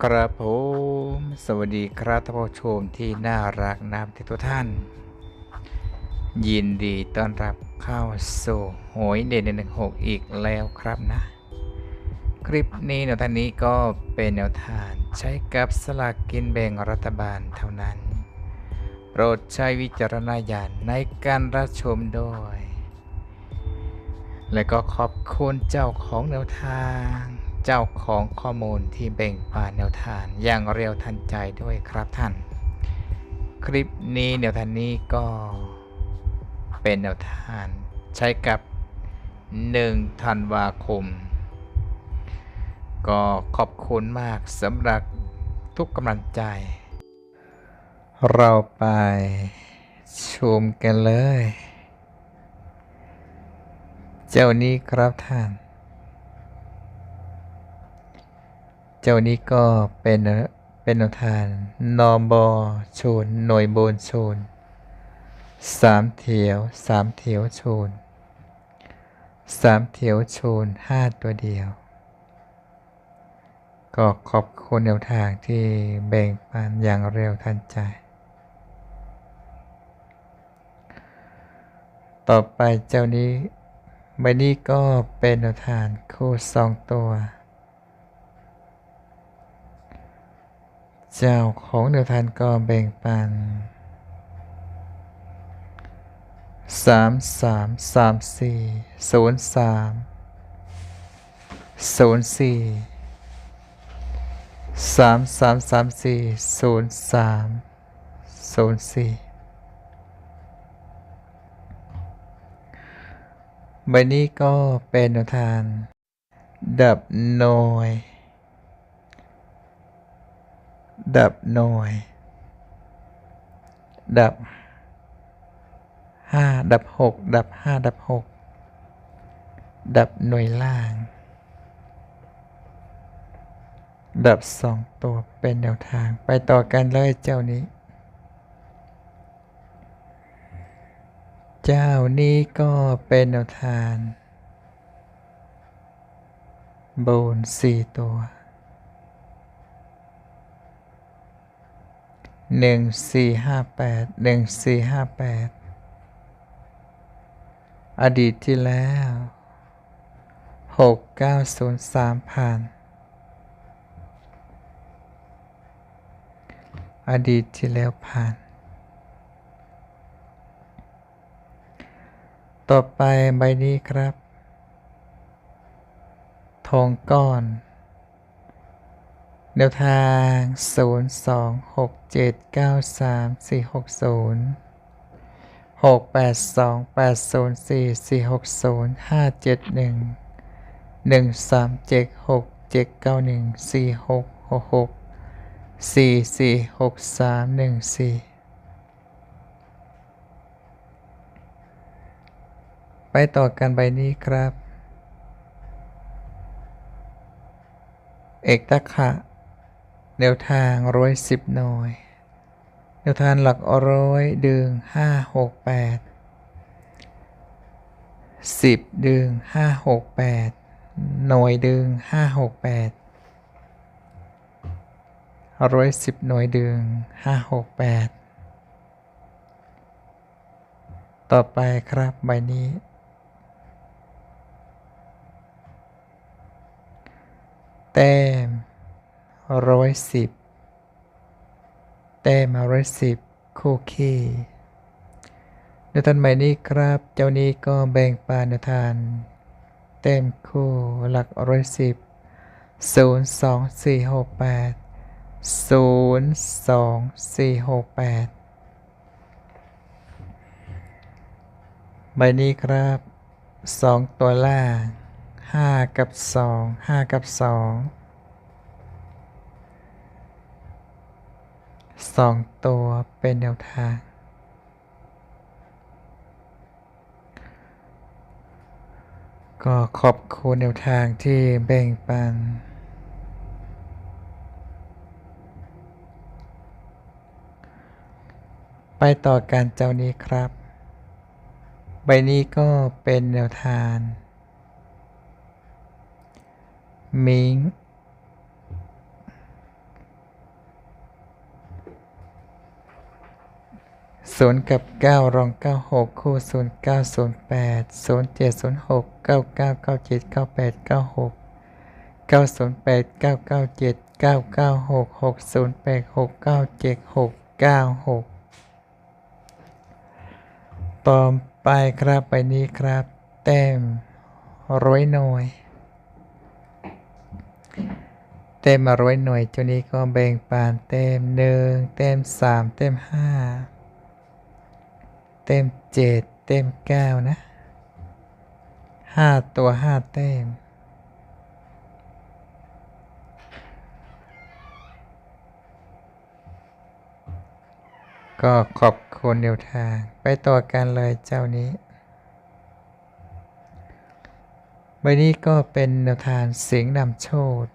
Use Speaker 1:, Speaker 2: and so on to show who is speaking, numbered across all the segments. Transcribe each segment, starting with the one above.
Speaker 1: ครับผมสวัสดีครับท่านผู้ชมที่น่ารักนามทุกท่าน ยินดีต้อนรับเข้าสู่หวยเด่นหนึ่งหกอีกแล้วครับนะ คลิปนี้แนวทางนี้ก็เป็นแนวทางใช้กับสลากกินแบ่งรัฐบาลเท่านั้น โปรดใช้วิจารณญาณในการรับชมด้วย และก็ขอบคุณเจ้าของแนวทาง เจ้าของข้อมูลที่แบ่งปันแนวทางอย่างเร็วทันใจด้วยครับท่าน คลิปนี้แนวทางนี้ก็เป็นแนวทางใช้กับ 1 ธันวาคม ก็ขอบคุณมากสำหรับทุกกำลังใจ เราไปชมกันเลย เจ้านี้ครับท่าน เจ้านี้ก็เป็นเป็นแนวทาน นอมบอโชนหน่วยโบนโชนสามเถียวสามเถียวโชนสามเถียวโชนห้าตัวเดียว ก็ขอบคุณแนวทางที่แบ่งปันอย่างเร็วทันใจ ต่อไปเจ้านี้ใบนี้ก็เป็นแนวทางคู่สองตัว เจ้าของแนวทางก็แบ่งปันสามสามสามสี่ศูนย์สามศูนย์สี่สามสามสามสี่ศูนย์สามศูนย์สี่ใบนี้ก็เป็นแนวทางดับหน่วย ดับหน่วย ดับห้าดับหกดับห้าดับหกดับหน่วยล่าง ดับสองตัวเป็นแนวทางไปต่อกันเลยเจ้านี้ เจ้านี้ก็เป็นแนวทางโบนสี่ตัว หนึ่งสี่ห้าแปดหนึ่งสี่ห้าแปดอดีตที่แล้วหกเก้าศูนย์สามพันอดีตที่แล้วผ่าน ต่อไปใบนี้ครับ ทองก้อน แนวทาง 0 2 6 7 9 3 4 6 0 6 8 2 8 0 4 4 6 0 5 7 1 1 3 7 6 7 9 1 4 6 6 6 4 4 6 3 1 4 ไปต่อกันใบนี้ครับ เอกตะขะ แนวทางร้อยสิบหน่วย แนวทางหลักร้อยดึงห้าหกแปดสิบดึงห้าหกแปดหน่วยดึงห้าหกแปดร้อยสิบหน่วยดึงห้าหกแปดต่อไปครับใบนี้แต้ม ร้อยสิบแต้มร้อยสิบคู่คีในทันใหม่นี้ครับ เจ้านี้ก็แบ่งปานทาน แต้มคู่หลักร้อยสิบศูนย์สองสี่หกแปดศูนย์สองสี่หกแปดใบนี้ครับสองตัวล่างห้ากับสองห้ากับสอง สองตัวเป็นแนวทาง ก็ขอบคุณแนวทางที่แบ่งปันไปต่อการเจ้านี้ครับ ใบนี้ก็เป็นแนวทางมิง ศูนย์กับเก้ารองเก้าหกคู่ศูนย์เก้าศูนย์แปดศูนย์เจ็ดศูนย์หกเก้าเก้าเก้าเจ็ดเก้าแปดเก้าหกเก้าศูนย์แปดเก้าเก้าเจ็ดเก้าเก้าหกหกศูนย์แปดหกเก้าเจ็ดหกเก้าหกต่อไปครับไปนี้ครับ แต้มร้อยหน่วย เต็มมาร้อยหน่วยจ้านี้ก็แบ่งปานเต็มหนึ่งเต็มสามเต็มห้า เต็มเจ็ดเต็มเก้านะห้าตัวห้าเต็มก็ขอบคุณแนวทาง ไปต่อกันเลยเจ้านี้ใบนี้ก็เป็นแนวทางเสียงนำโชด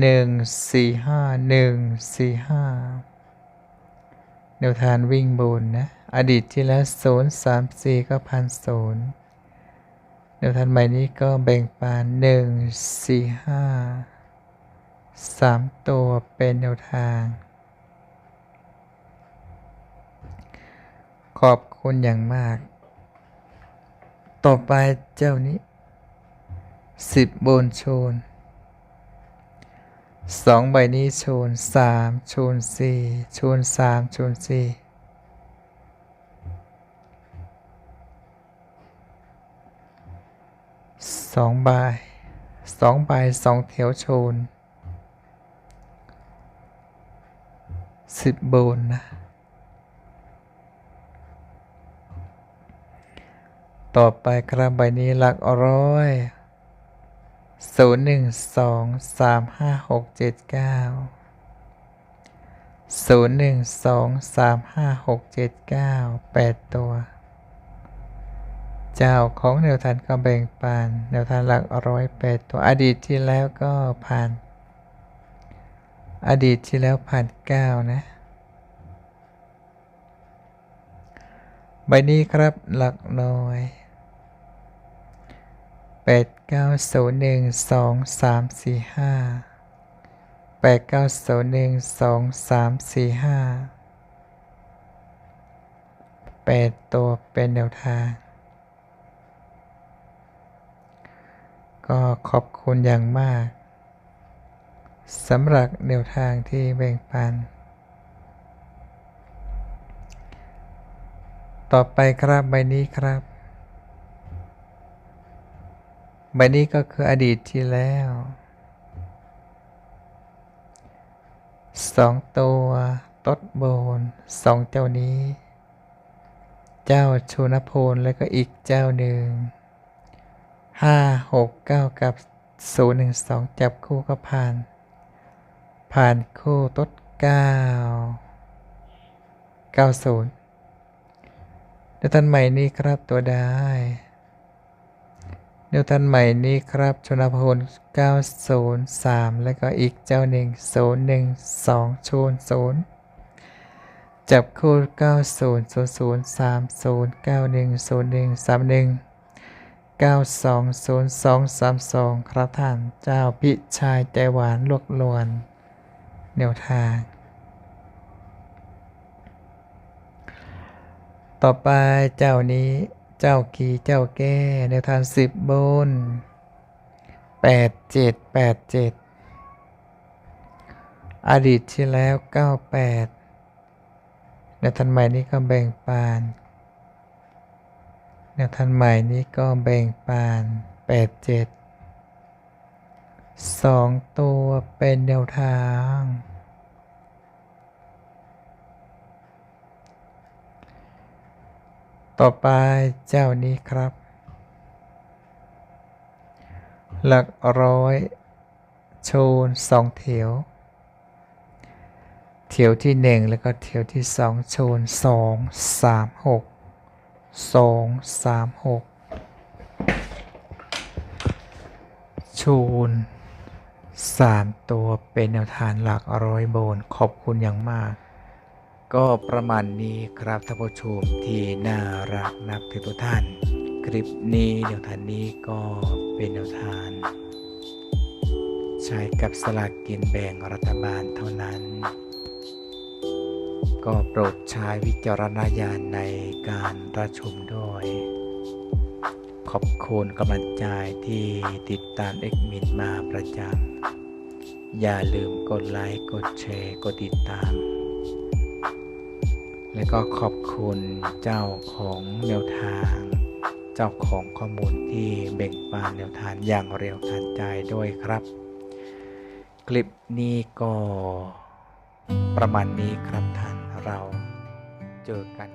Speaker 1: หนึ่งสี่ห้าหนึ่งสี่ห้า แนวทางวิ่งบนนะอดีตที่แล้วศูนย์สามสี่ก็พันศูนย์แนวทางใหม่นี้ก็แบ่งปานหนึ่งสี่ห้าสามตัวเป็นแนวทาง ขอบคุณอย่างมาก ต่อไปเจ้านี้สิบบนโชน สองใบนี้โชนสามโชนสี่โชนสามโชนสี่สองใบสองใบสองแถวโชนสิบบนนะ ต่อไปครับใบนี้หลักร้อย ศูนย์หนึ่งสองสามห้าหกเจ็ดเก้าศูนย์หนึ่งสองสามห้าหกเจ็ดเก้าแปดตัว เจ้าของแนวทานก็แบ่งปันแนวทานหลักร้อยแปดตัวอดีตที่แล้วก็ผ่าน อดีตที่แล้วผ่านเก้านะใบนี้ครับหลักน้อย แปดเก้าศูนย์หนึ่งสองสามสี่ห้าแปดเก้าศูนย์หนึ่งสองสามสี่ห้าแปดตัวเป็นแนวทาง ก็ขอบคุณอย่างมากสำหรับแนวทางที่แบ่งปัน ต่อไปครับใบนี้ครับ ใบนี้ก็คืออดีตที่แล้วสองตัวตดโบนสองเจ้านี้ เจ้าชูนพลแล้วก็อีกเจ้าหนึ่งห้าหกเก้ากับศูนย์หนึ่งสองจับคู่ก็ผ่าน ผ่านคู่ตดเก้าเก้าศูนย์แล้วท่านใหม่นี้ครับตัวได้ นิวตันใหม่นี้ครับชนพล903 แล้วก็อีกเจ้าหนึ่ง012ชูน0จับคู่9000 30 91 01 31 920232 ครับท่านเจ้าพิชายใจหวานลวกลวนแนวทาง ต่อไปเจ้านี้ เจ้ากีเจ้าแก้ในทานสิบบนแปดเจ็ดแปดเจ็ดอดีตที่แล้วเก้าแปดในทันใหม่นี้ก็แบ่งปานในทันใหม่นี้ก็แบ่งปานแปดเจ็ดสองตัวเป็นแนวทาง ต่อไปเจ้านี้ครับ หลักร้อยโชนสองเถียวเถียวที่หนึ่งแล้วก็เถียวที่สองโชนสองสามหกสองสามหกโชนสามตัวเป็นแนวทางหลักร้อยโบนขอบคุณอย่างมาก ก็ประมาณนี้ครับท่านผู้ชมที่น่ารักนับถือทุกท่าน คลิปนี้แนวทางนี้ก็เป็นแนวทางใช้กับสลากกินแบ่งรัฐบาลเท่านั้น ก็โปรดใช้วิจารณญาณในการรับชมด้วย ขอบคุณกำลังใจที่ติดตามเอ็กมินมาประจำอย่าลืมกดไลค์ กดแชร์ กดติดตาม และก็ขอบคุณเจ้าของแนวทาง เจ้าของข้อมูลที่เบ่งบานแนวทางอย่างเร็วทันใจด้วยครับ คลิปนี้ก็ประมาณนี้ครับท่านเราเจอกัน